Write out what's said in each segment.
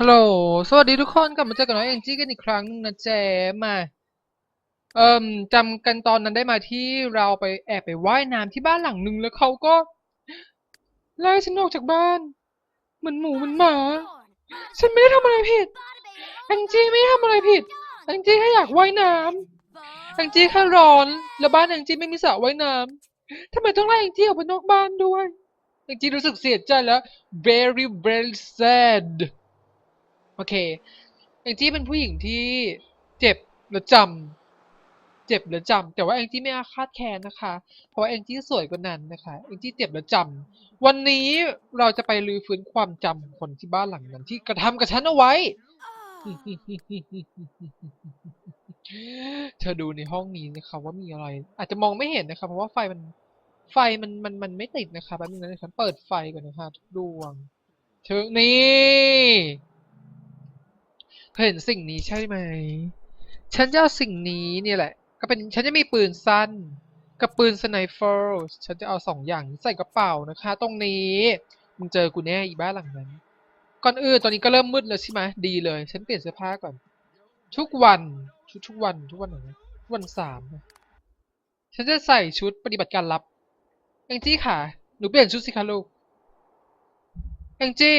ฮัลโหล สวัสดีทุกคน กลับมาเจอกับน้องแองจี้กันอีกครั้งนึงนะเจมา เอ่มจำกันตอนนั้นได้มาที่เราไปแอบไปว่ายน้ำที่บ้านหลังหนึ่งแล้วเขาก็ไล่ฉันออกจากบ้าน เหมือนหมูเหมือนหมา ฉันไม่ได้ทำอะไรผิด แองจี้ไม่ได้ทำอะไรผิด แองจี้แค่อยากว่ายน้ำแองจี้แค่ร้อน แล้วบ้านแองจี้ไม่มีสระว่ายน้ำทำไมต้องไล่แองจี้ออกไปนอกบ้านด้วย แองจี้รู้สึกเสียใจแล้ว very very sad โอเคแองจี้เป็นผู้หญิงที่เจ็บและจำเจ็บและจำแต่ว่าแองจี้ไม่อาฆาตแค้นนะคะ เพราะว่าแองจี้สวยกว่านั้นนะคะแองจี้เจ็บและจำวันนี้เราจะไปรื้อฟื้นความจำของคนที่บ้านหลังนั้น ที่กระทำกับฉันเอาไว้ เธอดูในห้องนี้นะคะว่ามีอะไร อาจจะมองไม่เห็นนะคะเพราะว่าไฟมันไฟมันมันมันไม่ติดนะคะแป๊บนึงนะฉันเปิดไฟก่อนนะคะทุกดวงเธอนี่ เห็นสิ่งนี้ใช่ไหม ฉันจะเอาสิ่งนี้เนี่ยแหละ ก็เป็นฉันจะมีปืนสั้น กับปืนสไนเปอร์ฉันจะเอาสองอย่างใส่กระเป๋านะคะ ตรงนี้ มึงเจอกูแน่อีบ้านหลังนั้น ก่อนอื่นตอนนี้ก็เริ่มมืดแล้วใช่ไหมดีเลย ฉันเปลี่ยนเสื้อผ้าก่อน ทุกวันชุดทุกวันทุกวันไหนทุกวันสามฉันจะใส่ชุดปฏิบัติการลับแองจี้ค่ะ หนูเปลี่ยนชุดสิคะลูกแองจี้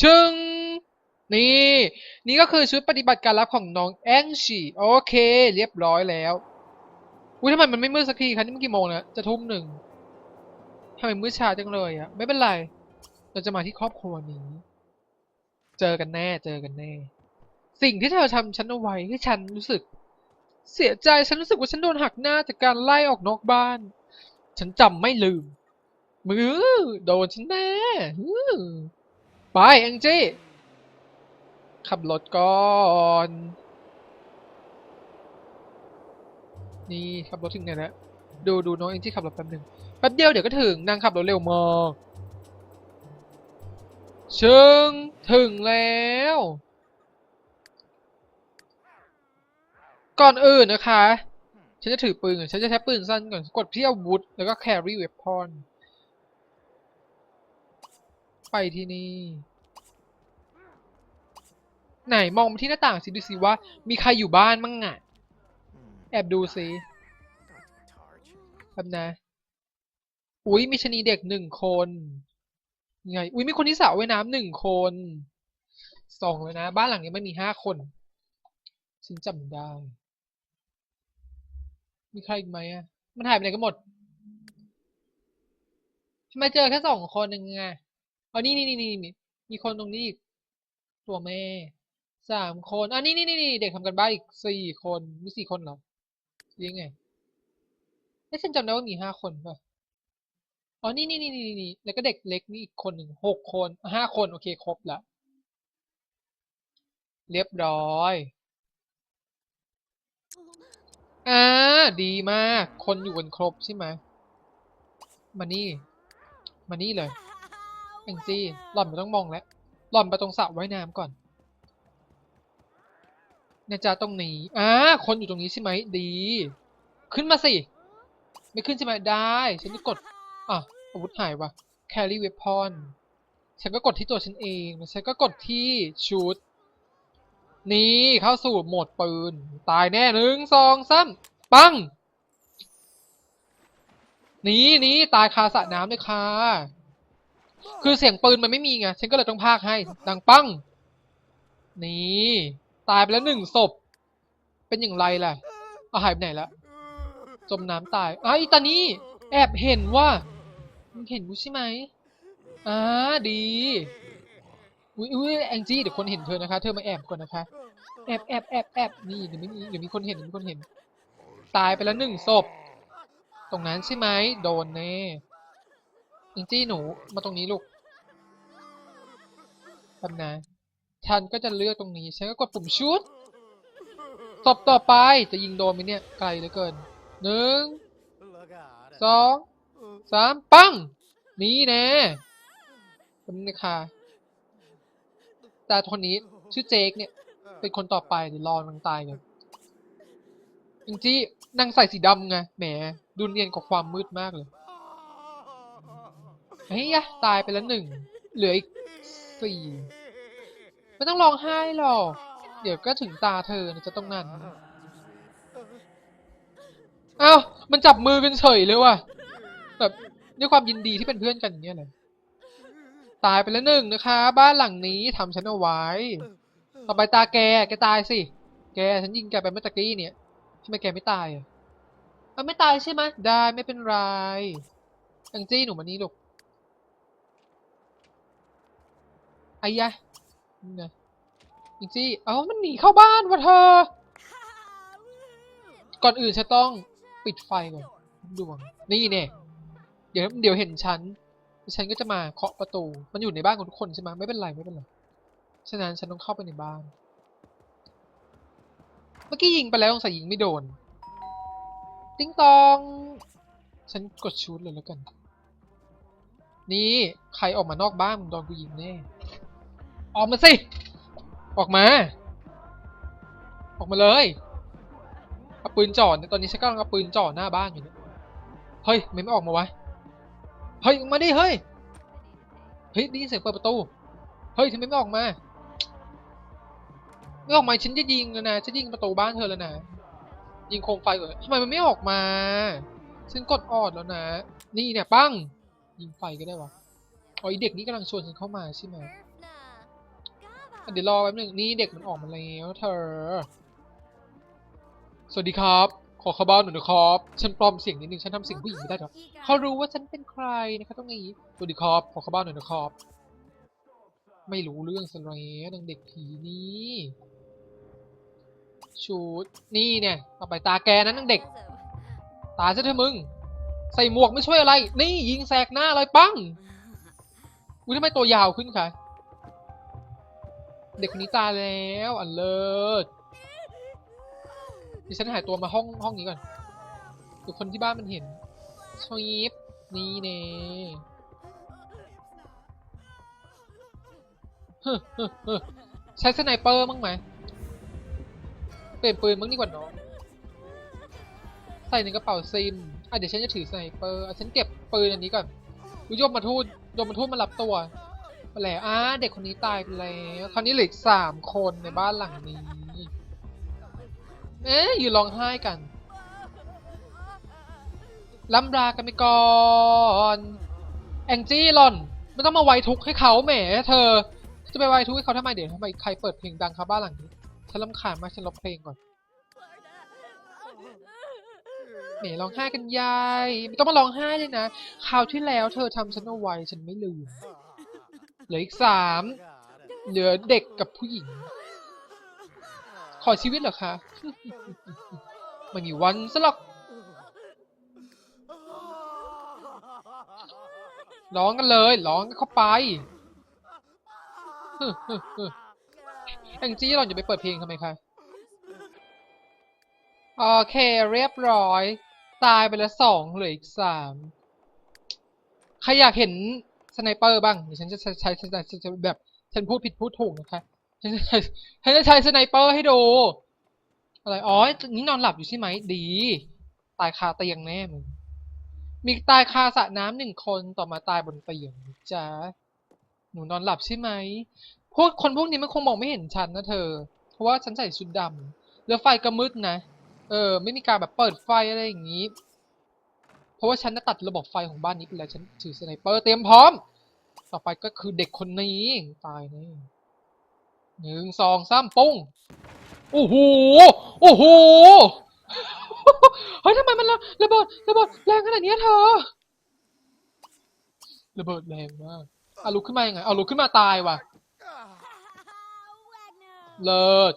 ชึง นี่ นี่ก็คือชุดปฏิบัติการลับของน้องแองชีโอเค เรียบร้อยแล้วอุ้ยทำไมมันไม่มืดสักทีคะนี่มันกี่โมงแล้วจะทุ่มหนึ่งทำไมมืดช้าจังเลยอะไม่เป็นไร เราจะมาที่ครอบครัวนี้ เจอกันแน่เจอกันแน่ สิ่งที่เธอทำฉันเอาไว้ให้ฉันรู้สึก เสียใจฉันรู้สึกว่าฉันโดนหักหน้าจากการไล่ออกนอกบ้าน ฉันจำไม่ลืมมือโดนฉันแน่ไปแองจี้ ขับรถก่อน นี่ขับรถถึงไหนแล้วดูดูน้องแองจี้ขับรถแป๊บหนึ่งแป๊บเดียวเดี๋ยวก็ถึงนางขับรถเร็วมากชึงถึงแล้ว ก่อนอื่นนะคะ ฉันจะถือปืนก่อนฉันจะใช้ปืนสั้นก่อนกดที่อาวุธ แล้วก็ carry weapon ไปที่นี่ ไหนมองมาที่หน้าต่างสิดูสิว่า มีใครอยู่บ้านมั่งอะ แอบดูสิครับนะ อุ๊ยมีชะนีเด็กหนึ่งคนไง อุ้ยมีคนที่สระว่ายน้ำหนึ่งคนสองเลยนะ บ้านหลังนี้ไม่มีห้าคนฉันจำได้ มีใครอีกไหมอะ มันหายไปไหนกันหมดทำไมเจอแค่สองคนเองไงอ๋อนี่นี่นี่นี่มีมีคนตรงนี้อีกตัวแม่ สามคนอะนี่นี่นี่นี่เด็กทำกันบ้านอีกสี่คนมีสี่คนเหรอยังไงเอ้ฉันจำได้ว่ามีห้าคนป่ะอ๋อนี่นี่นี่นี่นี่แล้วก็เด็กเล็กนี่อีกคนหนึ่งหกคนห้าคนโอเคครบละเรียบร้อยอ่าดีมาก คนอยู่กันครบใช่ไหมมานี่ มานี่เลยแองจี้หล่อนไม่ต้องมองแล้ว หล่อนไปตรงสระว่ายน้ำก่อน นะจ๊ะตรงนี้อ่าคนอยู่ตรงนี้ใช่ไหมดี ขึ้นมาสิ ไม่ขึ้นใช่ไหมได้ ฉันจะกดอะอาวุธหายวะ carry weapon ฉันก็กดที่ตัวฉันเองฉันก็กดที่ชุดนี่เข้าสู่โหมดปืน ตายแน่หนึ่งสองสามปังหนี่นี่ตายคาสระน้ำเลยค่ะ คือเสียงปืนมันไม่มีไง ฉันก็เลยต้องพากให้ ดังปัง นี่ ตายไปแล้วหนึ่งศพ เป็นอย่างไรล่ะอาหายไปไหนละจมน้ำตายอ้าอีตานี่แอบเห็นว่ามึงเห็นกูใช่ไหมอ่าดีอุ้ยอุ้ยแองจี้เดี๋ยวคนเห็นเธอนะคะ เธอมาแอบก่อนนะคะ แอบแอบแอบแอบนี่เดี๋ยวม่มีเดี๋ยวมีคนเห็นเดี๋ยวมีคนเห็น ตายไปแล้วหนึ่งศพ ตรงนั้นใช่ไหมโดนแน่แองจี้หนูมาตรงนี้ลูกทำนะ ฉันก็จะเลือกตรงนี้ ฉันก็กดปุ่มชุดศพต่อไปจะยิงโดนไหมเนี่ย ไกลเหลือเกินหนึ่งสองสามปัง นี่แน่เป็นนะค่ะแต่คนนี้ชื่อเจคเนี่ย เป็นคนต่อไปเดี๋ยวรอนางตายกันจริงๆนางใส่สีดำไงแหมดูเนียนกว่าความมืดมากเลยเฮ้ยตายไปแล้วหนึ่งเหลืออีกสี่ ไม่ต้องร้องไห้หรอก เดี๋ยวก็ถึงตาเธอนะจะต้องนั้นเอ้ามันจับมือกันเฉยเลยว่ะ แบบด้วยความยินดีที่เป็นเพื่อนกันอย่างเงี้ยเลยตายไปแล้วหนึ่งนะคะ บ้านหลังนี้ทำฉันเอาไว้ ต่อไปตาแก แกตายสิ แกฉันยิงแกไปเมื่อตะกี้เนี่ยทำไมแกไม่ตายอะเอาไม่ตายใช่ไหมได้ไม่เป็นไรแองจี้หนูมานี่ลูกไอ้ยะ นี่นะแองจี้เอ้ามันหนีเข้าบ้านวะเธอ ก่อนอื่นฉันต้องปิดไฟก่อนดวง นี่เนี่ยเดี๋ยวเดี๋ยวเห็นฉัน ฉันก็จะมาเคาะประตู มันอยู่ในบ้านของทุกคนใช่ไหมไม่เป็นไรไม่เป็นไร ฉะนั้นฉันต้องเข้าไปในบ้าน เมื่อกี้ยิงไปแล้วสงสัยยิงไม่โดน ติ้งตอง ฉันกดชูดเลยแล้วกัน นี่ใครออกมานอกบ้านมึงโดนกูยิงแน่ ออกมาสิ ออกมา ออกมาเลยเอาปืนจ่อเนี่ยตอนนี้ฉันกำลังเอาปืนจ่อหน้าบ้านอยู่เนี่ยเฮ้ยไม่ไม่ออกมาวะ เฮ้ยมาดิเฮ้ย เฮ้ยได้ยินเสียงเปิดประตู เฮ้ยทำไมไม่ออกมาไม่ออกมาฉันจะยิงแล้วนะฉันยิงประตูบ้านเธอแล้วนะ ยิงโคมไฟก่อนทำไมมันไม่ออกมา ฉันกดออดแล้วนะ นี่เนี่ยปั้งยิงไฟก็ได้วะอ๋อเด็กนี่กำลังชวนฉันเข้ามาใช่ไหม เดี๋ยวรอแป๊บหนึงนี่เด็กมันออกมาแล้วเธอ สวัสดีครับ ขอเข้าบ้านหน่อยนะครับ ฉันปลอมเสียงนิดนึง ฉันทำเสียงผู้หญิงไม่ได้หรอกเขารู้ว่าฉันเป็นใครนะคะต้องงี้สวัสดีครับ ขอเข้าบ้านหน่อยนะครับ ไม่รู้เรื่องสลยนางเด็กผีนี่ชุดนี่เนี่ยต่อไปตาแกนะนางเด็ก ตาซะเถอะมึง ใส่หมวกไม่ช่วยอะไร นี่ยิงแสกหน้าเลยปังอุ้ยทำไมตัวยาวขึ้นคะ เด็กคนนี้ตายแล้วอันเลิศดิฉันหายตัวมาห้องห้องนี้ก่อนเดี๋ยวคนที่บ้านมันเห็นชยิบนี่เน่ใช้สไนเปอร์มั้งไหมเปลี่ยนปืนมั้งดีกว่าน้องใส่ในกระเป๋าซิม อะเดี๋ยวฉันจะถือสไนเปอร์อะฉันเก็บปืนอันนี้ก่อนยมมาทูตยมมาทูตมารับตัว มาแล้วอะเด็กคนนี้ตายไปแล้วคราวนี้เหลืออีกสามคนในบ้านหลังนี้ เอ๊ะอยู่ร้องไห้กันล้ำรากันไปก่อนแองจี้หล่อนไม่ต้องมาไว้ทุกข์ให้เขาแหมเธอ จะไปไว้ทุกข์ให้เขาทำไมเดี๋ยวทำไมใครเปิดเพลงดังครับบ้านหลังนี้ฉันรำคาญมากฉันลบเพลงก่อนแหมร้องไห้กันยายไม่ต้องมาร้องไห้เลยนะคราวที่แล้วเธอทำฉันเอาไว้ฉันไม่ลืม เหลืออีกสามเหลือเด็กกับผู้หญิง ขอชีวิตเหรอคะไม่มีวันซะหรอกร้องกันเลยร้องกันเข้าไปแองจี้เราอย่าไปเปิดเพลงทำไมคะโอเค เรียบร้อย ตายไปแล้วสองเหลืออีกสามใครอยากเห็น สไนเปอร์บ้างเดี๋ยวฉันจะใช้ใช้แบบฉันพูดผิดพูดถูกนะคะฉันจะใช้ฉันจะใช้สไนเปอร์ให้ดูอะไรอ๋อนี่นอนหลับอยู่ใช่ไหมดี ตายคาเตียงแน่มึงมีตายคาสระน้ำหนึ่งคนต่อมาตายบนเตียงจ้าหนูนอนหลับใช่ไหมพวกคนพวกนี้มันคงมองไม่เห็นฉันนะเธอ เพราะว่าฉันใส่ชุดดำแล้วไฟก็มืดนะ เออ ไม่มีการแบบเปิดไฟอะไรอย่างนี้ ราะว่าฉันน่ะตัดระบบไฟของบ้านนี้ไปแล้วฉันถือสไนเปอร์เตรียมพร้อม ต่อไปก็คือเด็กคนนี้ตายแน่หนึ่งสองสามปุ้งโอ้โหโอ้โหเฮ้ยทำไมมันระระเบิดระเบิดแรงขนาดนี้เธอระเบิดแรงมากอะลุกขึ้นมายังไงเอาลุกขึ้นมาตายว่ะเลิศ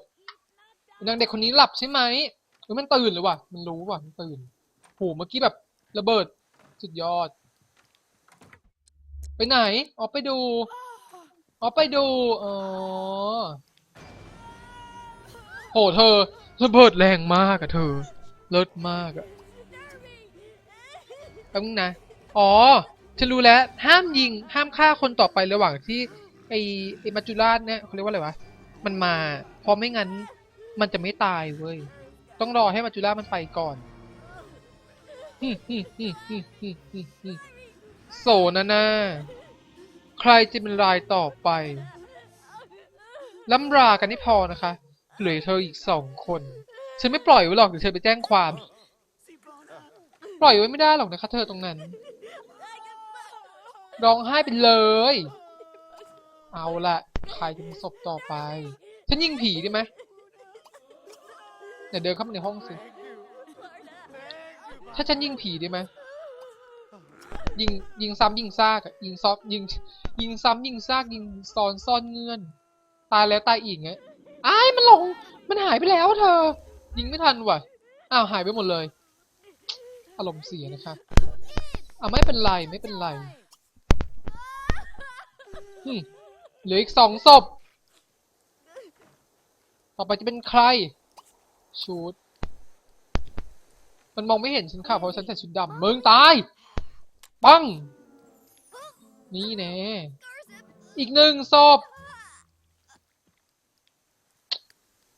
นางเด็กคนนี้หลับใช่ไหมเฮ้มันตื่นเลยว่ะมันรู้ว่ะมันตื่นโหเมื่อกี้แบบ ระเบิด สุดยอด ไปไหน ออกไปดู ออกไปดู อ๋อโหเธอ ระเบิดแรงมากอะเธอ เลิศมากอะแป๊บนึงนะ อ๋อ ฉันรู้แล้ว ห้ามยิง ห้ามฆ่าคนต่อไประหว่างที่ ไอไอมัจจุราชเนี่ยเขาเรียกว่าอะไรวะ มันมา เพราะไม่งั้น มันจะไม่ตายเว้ย ต้องรอให้มัจจุราชมันไปก่อน โสนะนะใครจะเป็นรายต่อไปล่ำรากันไม่พอนะคะ เหลือเธออีกสองคน ฉันไม่ปล่อยไว้หรอกเดี๋ยวเธอไปแจ้งความ ปล่อยไว้ไม่ได้หรอกนะคะ เธอตรงนั้น ร้องไห้ไปเลย เอาละใครจะเป็นศพต่อไป ฉันยิงผีได้ไหมเดี๋ยวเดินเข้ามาในห้องสิ ถ้าฉันยิงผีได้ไหมยิงยิงซ้ำยิงซากอะยิงซอกยิงยิงซ้ำยิงซากยิงซ้อนซ่อนเงื่อน ตายแล้วตายอีกไงอ้ายมันหลง มันหายไปแล้วเธอ ยิงไม่ทันว่ะอ้าวหายไปหมดเลย อารมณ์เสียนะคะอะไม่เป็นไรไม่เป็นไรเหลืออีกสองศพ ต่อไปจะเป็นใครชุด มันมองไม่เห็นฉันค่ะเพราะฉันใส่ชุดดำมึงตายปังนี่แน่อีกหนึ่งศพ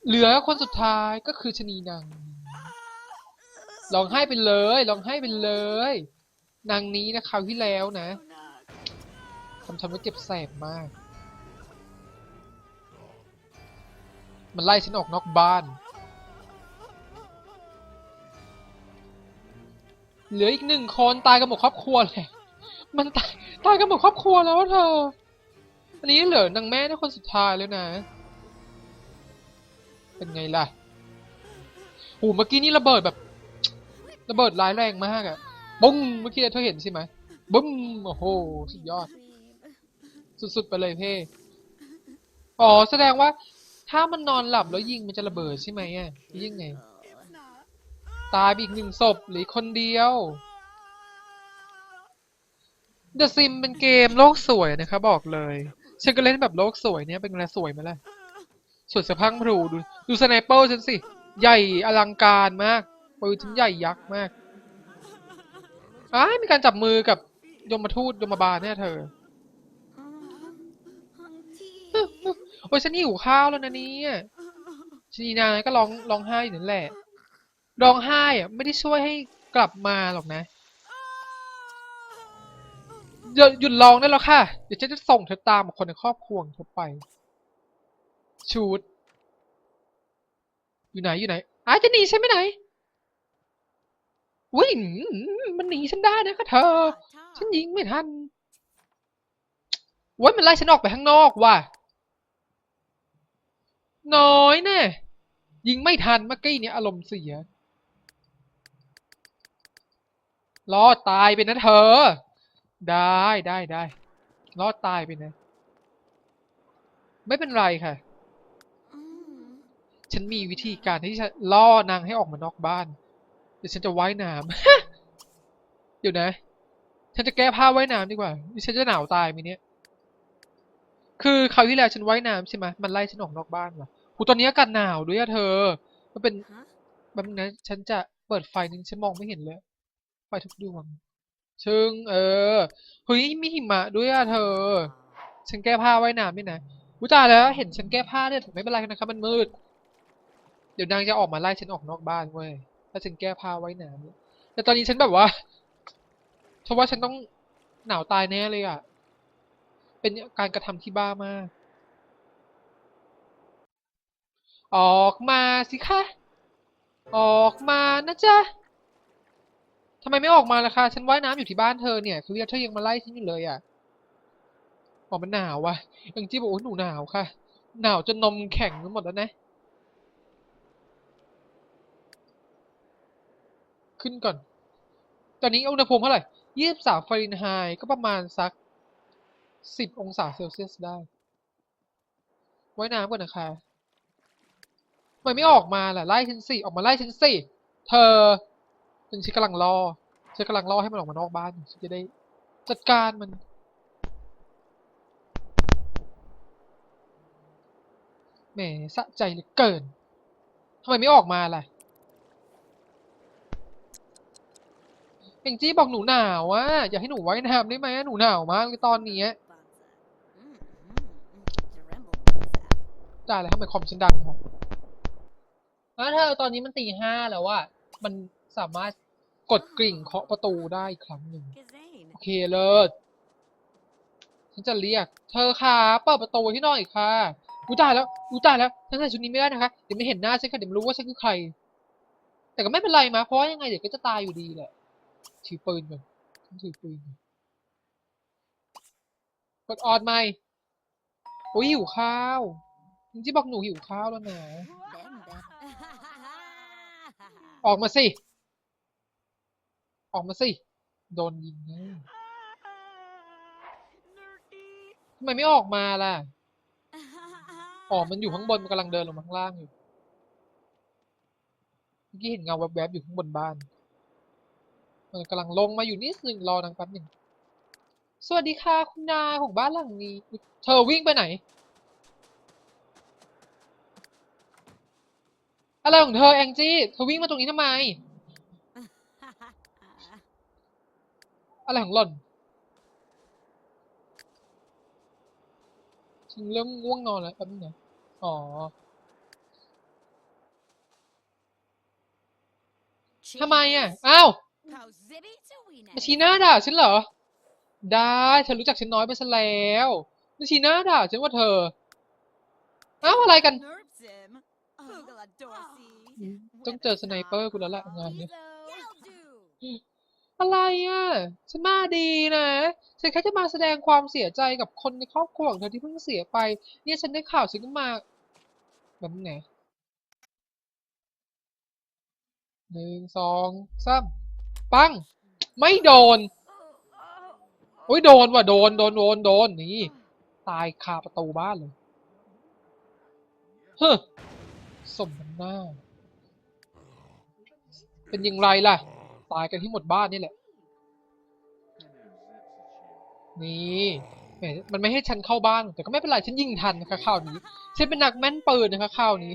เหลือคนสุดท้ายก็คือชะนีนางนี้ร้องไห้ไปเลยร้องไห้ไปเลย นางนี้นะคราวที่แล้วนะทำฉันว่าเจ็บแสบมาก มันไล่ฉันออกนอกบ้าน เหลืออีกหนึ่งคนตายกันหมดครอบครัวเลยมันตายตายกันหมดครอบครัวแล้วอะเธอ อันนี้เหลือนางแม่ในคนสุดท้ายแล้วนะ เป็นไงล่ะโหเมื่อกี้นี่ระเบิดแบบ ระเบิดร้ายแรงมากอะบุ้งเมื่อกี้เธอเห็นใช่ไหมบุ้มโอ้โหสุดยอด สุดๆไปเลยเพ่อ๋อแสดงว่าถ้ามันนอนหลับแล้วยิงมันจะระเบิดใช่ไหมอะยังไง ตายไปอีกหนึ่งศพหรือคนเดียว The Sim เป็นเกมโลกสวยนะคะ บอกเลย ฉันก็เล่นแบบโลกสวยเนี่ยเป็นไงสวยไหมล่ะสวยสะพังพรูดูดูสไนเปอร์ฉันสิ ใหญ่อลังการมากปืนฉันใหญ่ยักษ์มากอ้ามีการจับมือกับยมทูตยมบาลเนี่ยเธอโอ้ยฉันหิวข้าวแล้วนะเนี่ยชนีนางก็ร้องร้องไห้อยู่นั่นแหละ ร้องไห้อะไม่ได้ช่วยให้กลับมาหรอกนะหยุดหยุดร้องได้แล้วค่ะ เดี๋ยวฉันจะส่งเธอตามกับคนในครอบครัวเธอไป ชูดอยู่ไหนอยู่ไหนอ้าจะหนีฉันไปไหนวิ่งมันหนีฉันได้นะคะเธอ ฉันยิงไม่ทันว้ยมันไล่ฉันออกไปข้างนอกว่ะ น้อยแน่ยิงไม่ทันเมื่อกี้เนี่ยอารมณ์เสีย รอดตายไปนะเธอ ได้ได้ได้รอดตายไปนะ ไม่เป็นไรค่ะ ฉันมีวิธีการที่จะล่อนางให้ออกมานอกบ้าน เดี๋ยวฉันจะว่ายน้ำ เดี๋ยวนะ ฉันจะแก้ผ้าว่ายน้ำดีกว่านี่ฉันจะหนาวตายไหมเนี่ย คือคราวที่แล้วฉันว่ายน้ำใช่ไหมมันไล่ฉันออกนอกบ้านว่ะหูตอนนี้อากาศหนาวด้วยอะเธอ มันเป็นแบบนั้นฉันจะเปิดไฟนึงฉันมองไม่เห็นเลย ไฟทุกดวง ชึง เออเฮ้ยมีหิมะด้วยอะเธอ ฉันแก้ผ้าไว่ายน้ำนี่นะอุยตายแล้ว เห็นฉันแก้ผ้าเนี่ยไม่เป็นไรนะครับมันมืด เดี๋ยวนางจะออกมาไล่ฉันออกนอกบ้านเว้ยถ้าฉันแก้ผ้าไว้น้ำเนี่ยแต่ตอนนี้ฉันแบบว่าฉันว่าฉันต้องหนาวตายแน่เลยอะ เป็นการกระทำที่บ้ามาก ออกมาสิคะ ออกมานะจ๊ะ ทำไมไม่ออกมาล่ะคะ ฉันว่ายน้ำอยู่ที่บ้านเธอเนี่ย คือเธอยังมาไล่ฉันอยู่เลยอะอ๋อมันหนาวว่ะยังจี้บอกโอ้ยหนูหนาวค่ะ หนาวจนนมแข็งไปหมดแล้วนะ ขึ้นก่อน ตอนนี้อุณหภูมิเท่าไหร่ยี่สิบสามฟาเรนไฮต์ก็ประมาณสักสิบองศาเซลเซียสได้ว่ายน้ำก่อนนะคะทำไมไม่ออกมาล่ะ ไล่ฉันสิ ออกมาไล่ฉันสิ เธอ ฉันฉันกำลังรอฉันกำลังรอให้มันออกมานอกบ้านฉันจะได้จัดการมัน แหมสะใจเหลือเกินทำไมไม่ออกมาล่ะเอ็งจี้บอกหนูหนาวอะอยากให้หนูไว่ายน้ำได้ไหมหนูหนาวมากเลยตอนนี้จ่ายแล้วทำไมคอมฉันดังครับแล้วเธอตอนนี้มันตีห้าแล้วอะมัน สามารถกดกริ่งเคาะประตูได้อีกครั้งหนึ่ง โอเคเลิศฉันจะเรียก เธอค่ะเปิดประตูให้หน่อยค่ะอุ้ยตายแล้วอุ้ยตายแล้วฉันใส่ชุดนี้ไม่ได้นะคะเดี๋ยวไม่เห็นหน้าฉันค่ะเดี๋ยวไม่รู้ว่าฉันคือใคร แต่ก็ไม่เป็นไรมาเพราะว่ายังไงเดี๋ยวก็จะตายอยู่ดีแหละถือปืนก่อนฉันถือปืนก่อนกดออนไหมอุ้ยหิวข้าวจริงๆบอกหนูหิวข้าวแล้วนะออกมาสิ ออกมาสิ โดนยิงแน่ทำไมไม่ออกมาล่ะ อ๋อ มันอยู่ข้างบน มันกำลังเดินลงมาข้างล่างอยู่ เมื่อกี้เห็นเงาแวบๆอยู่ข้างบนบ้าน มันกำลังลงมาอยู่นิดนึงรอนางแป๊บหนึ่ง สวัสดีค่ะคุณนายของบ้านหลังนี้ เธอวิ่งไปไหน อะไรของเธอแองจี้ เธอวิ่งมาตรงนี้ทำไม อะไรของหล่อนฉันเริ่มง่วงนอนแล้วแป๊บนึงนะอ๋อ ทำไมอะ อ้าว มาชี้หน้าด่าฉันเหรอ ได้เธอรู้จักฉันน้อยไปซะแล้วมาชี้หน้าด่าฉันว่าเธอ อ้าวอะไรกัน ต้องเจอสไนเปอร์กูแล้วแหละงานเนี้ย อะไรอะ ฉันมาดีนะ ฉันแค่จะมาแสดงความเสียใจกับคนในครอบครัวของเธอที่เพิ่งเสียไป เนี่ยฉันได้ข่าวฉันก็มา แบบไหนหนึ่งสองสามปัง ไม่โดน โอ้ยโดนว่ะโดนโดนโดนโดนนี่ ตายคาประตูบ้านเลยเฮ้อสมน้ำหน้า เป็นยังไงล่ะ ตายกันที่หมดบ้านนี่แหละ นี่แหมมันไม่ให้ฉันเข้าบ้านแต่ก็ไม่เป็นไรฉันยิงทันนะคะข่าวนี้ฉันเป็นนักแม่นปืนนะคะข่าวนี้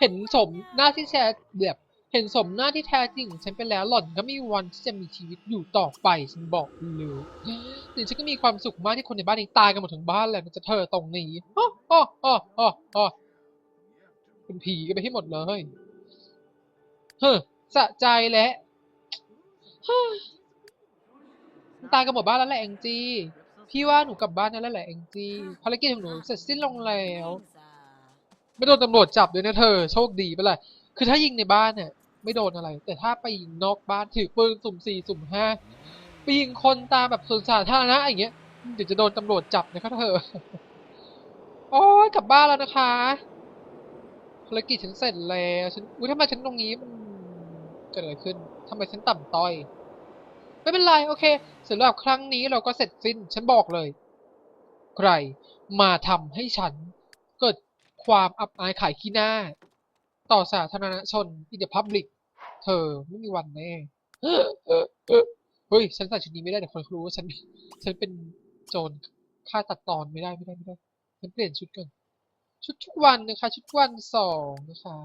เห็นสมหน้าที่แท้แบบเห็นสมหน้าที่แท้จริงของฉันไปแล้วหล่อนก็ไม่มีวันที่จะมีชีวิตอยู่ต่อไปฉันบอกเลยเดี๋ยวฉันก็มีความสุขมากที่คนในบ้านนี้ตายกันหมดทั้งบ้านเลยมันจะเธอตรงนี้อ้ออ้ออ้ออ้ออ้อเป็นผีกันไปให้หมดเลยเฮ้อ สะใจแล้วเฮ้ยมันตายกันหมดบ้านแล้วแหละแองจี้ พี่ว่าหนูกลับบ้านนั่นแหละแองจี้ภารกิจของหนูเสร็จสิ้นลงแล้ว ไม่โดนตำรวจจับด้วยนะเธอ โชคดีไปเลยคือถ้ายิงในบ้านเนี่ยไม่โดนอะไร แต่ถ้าไปยิงนอกบ้านถือปืนสุ่มสี่สุ่มห้าไปยิงคนตามแบบสวนสาธารณะอย่างเงี้ยเดี๋ยวจะโดนตำรวจจับนะคะเธอ โอ้ยกลับบ้านแล้วนะคะภารกิจฉันเสร็จแล้วฉันอุ้ยทำไมฉันตรงนี้มัน เกิดอะไรขึ้นทำไมฉันต่ำต้อย ไม่เป็นไรโอเคสำหรับครั้งนี้เราก็เสร็จสิ้น ฉันบอกเลย ใครมาทำให้ฉัน เกิดความอับอายขายขี้หน้า ต่อสาธารณชน in the public เธอไม่มีวันแน่เฮ้ย ฉันใส่ชุดนี้ไม่ได้เดี๋ยวคนรู้ว่าฉัน ฉันเป็นโจรฆ่าตัดตอนไม่ได้ไม่ได้ไม่ได้ฉันเปลี่ยนชุดก่อนชุดทุกวันนะคะ ชุดวันสองนะคะ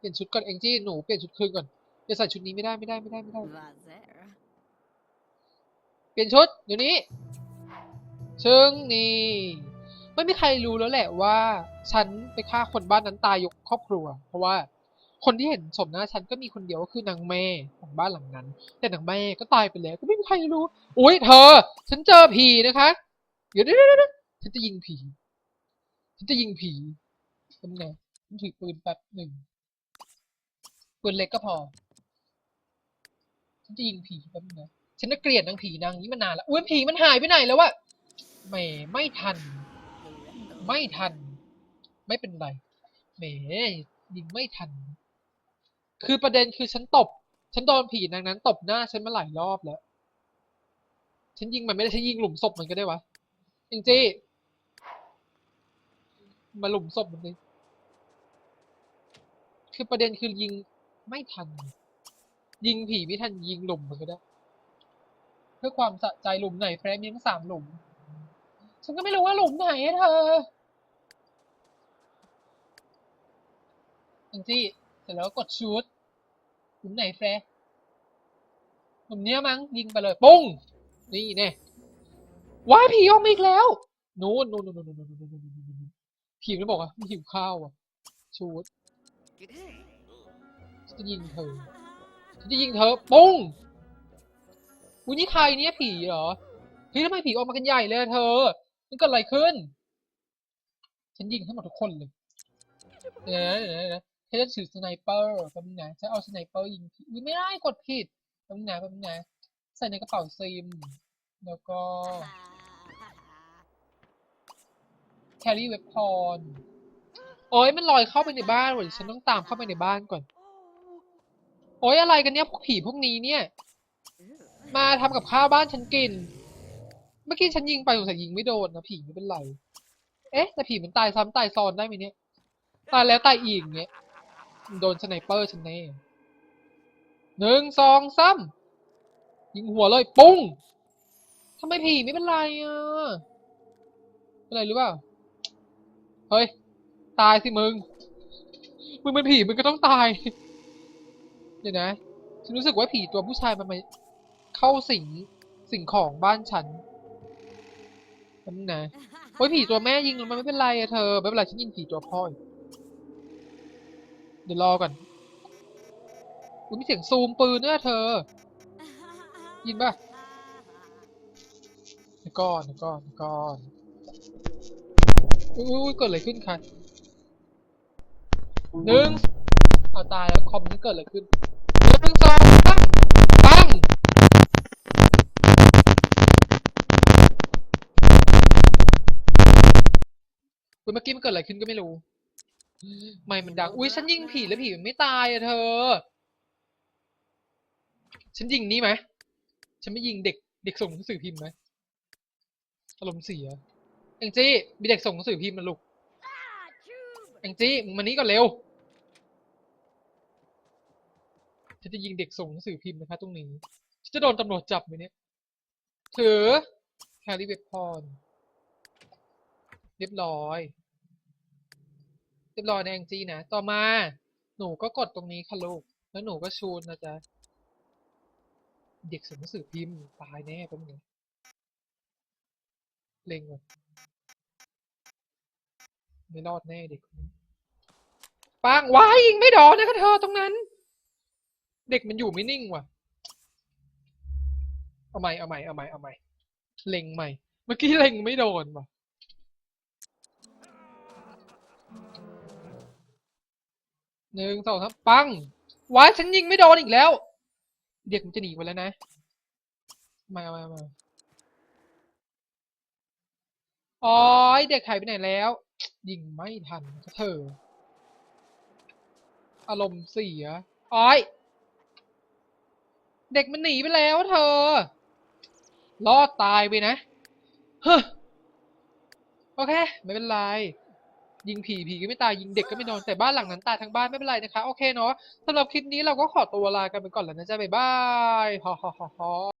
เปลี่ยนชุดก่อนเองจี้หนูเปลี่ยนชุดคืนก่อนจะใส่ชุดนี้ไม่ได้ไม่ได้ไม่ได้ไม่ได้ เปลี่ยนชุดเดี๋ยวนี้ซึ่งนี่ไม่มีใครรู้แล้วแหละว่า ฉันไปฆ่าคนบ้านนั้นตายยกครอบครัว เพราะว่าคนที่เห็นสมหน้าฉันก็มีคนเดียวก็คือนางแม่ของบ้านหลังนั้น แต่นางแม่ก็ตายไปแล้วก็ไม่มีใครรู้อุ้ยเธอ ฉันเจอผีนะคะ เดี๋ยวเดี๋ยวเดี๋ยวเดี๋ยวฉันจะยิงผี ฉันจะยิงผีทำไงฉันถือปืนแป๊บหนึ่ง ปืนเล็กก็พอ ฉันจะยิงผีแป๊บนึงนะฉันน่ะเกลียดนางผีนางนี้มานานแล้วอุ้ยผีมันหายไปไหนแล้ววะแหมไม่ทัน ไม่ทัน ไม่เป็นไรแหมยิงไม่ทัน คือประเด็นคือฉันตบ ฉันโดนผีนางนั้นตบหน้าฉันมาหลายรอบแล้ว ฉันยิงมันไม่ได้ฉันยิงหลุมศพมันก็ได้วะจริงจีมาหลุมศพมันเลยคือประเด็นคือยิง ไม่ทัน ยิงผีไม่ทันยิงหลุมมันก็ได้ เพื่อความสะใจหลุมไหนแฟรมีทั้งสามหลุม ฉันก็ไม่รู้ว่าหลุมไหนเธอทังทีเสร็จแล้วกดชูดหลุมไหนแฟรหลุมเนี้ยมั้งยิงไปเลยปุ้งนี่แน่ว้ายผีออกมาอีกแล้วนู้นนู้นนู้นนู้นนู้นผีมันบอกว่ามันหิวข้าวอะชูด จะยิงเธอฉันจะยิงเธอปุ้งอุ้ยนี่ใครเนี่ยผีเหรอเฮ้ยทำไมผีออกมากันใหญ่เลยเธอมันเกิดอะไรขึ้น ฉันยิงให้งหมดทุกคนเลยเดี๋ยวเดี๋ยวนะเดี๋ยวนะฉันจะถือสไนเปอร์แป๊บนึงนะจะเอาสไนเปอร์ยิงผีไม่ได้กดผิดแป๊บนึงนะแป๊บนึงนะใส่ในกระเป๋าซิม แล้วก็แครี่เว็บพรโอ้ยมันลอยเข้าไปในบ้านว่ะเดี๋ยวฉันต้องตามเข้าไปในบ้านก่อน โอ้ยอะไรกันเนี่ยพวกผีพวกนี้เนี่ย มาทำกับข้าวบ้านฉันกิน เมื่อกี้ฉันยิงไปสงสัยยิงไม่โดนนะผีไม่เป็นไร เอ๊ะแต่ผีมันตายซ้ำตายซ้อนได้ไหมเนี่ย ตายแล้วตายอีกเงี้ยโดนสไนเปอร์ฉันแน่หนึ่งสองสามยิงหัวเลยปุ้งทำไมผีไม่เป็นไรอะเป็นไรหรือเปล่า เฮ้ย ตายสิมึง มึงเป็นผีมึงก็ต้องตาย เดี๋ยวนะฉันรู้สึกว่าผีตัวผู้ชายมันมาเข้าสิงสิ่งของบ้านฉันนั่นนะโอ้ยผีตัวแม่ยิงมันไม่เป็นไรอะเธอไม่เป็นไรฉันยิงผีตัวพ่อเดี๋ยวรอก่อนอุ้ยมีเสียงซูมปืนด้วยเธอ ยินป่ะเดี๋ยวก่อนเดี๋ยวก่อนเดี๋ยวก่อนอุ้ยอุ้ยเกิดอะไรขึ้นคะหนึ่งเอาตายแล้วคอมนี้เกิดอะไรขึ้น เมื่อกี้มันเกิดอะไรขึ้นก็ไม่รู้ ไม่มันดัง อุ้ยฉันยิงผีแล้วผีมันไม่ตายอะเธอ ฉันยิงนี่ไหม ฉันไม่ยิงเด็กเด็กส่งหนังสือพิมพ์ไหมอารมณ์เสียแองจี้ มีเด็กส่งหนังสือพิมพ์มาลูกแองจี้มึงมานี่ก่อนเร็ว ฉันจะยิงเด็กส่งหนังสือพิมพ์นะคะตรงนี้ ฉันจะโดนตำรวจจับไหมเนี่ย ถือแฮร์รี่เวบพรเรียบร้อย เรียบร้อยนะแองจี้นะ ต่อมาหนูก็กดตรงนี้ค่ะลูก แล้วหนูก็ชูนนะจ๊ะ เด็กส่งหนังสือพิมพ์ตายแน่แป๊บนึงเล็งก่อนไม่รอดแน่เด็กคนนี้ปังว้ายยิงไม่โดนนะคะเธอตรงนั้น เด็กมันอยู่ไม่นิ่งว่ะ เอาใหม่เอาใหม่เอาใหม่เอาใหม่เล็งใหม่ เมื่อกี้เล็งไม่โดนว่ะ หนึ่งสองสามปังว้ายฉันยิงไม่โดนอีกแล้ว เด็กมันจะหนีไปแล้วนะ มามามาอ๋อยเด็กหายไปไหนแล้ว ยิงไม่ทันเธอ อารมณ์เสียอ้อยเด็กมันหนีไปแล้วเธอ รอดตายไปนะ เฮ้อ โอเค ไม่เป็นไร ยิงผีผีก็ไม่ตายยิงเด็กก็ไม่โดนแต่บ้านหลังนั้นตายทั้งบ้านไม่เป็นไรนะคะ โอเคเนาะสำหรับคลิปนี้เราก็ขอตัวลากันไปก่อนแล้วนะจ๊ะบ๊ายบายฮอฮอฮอฮอ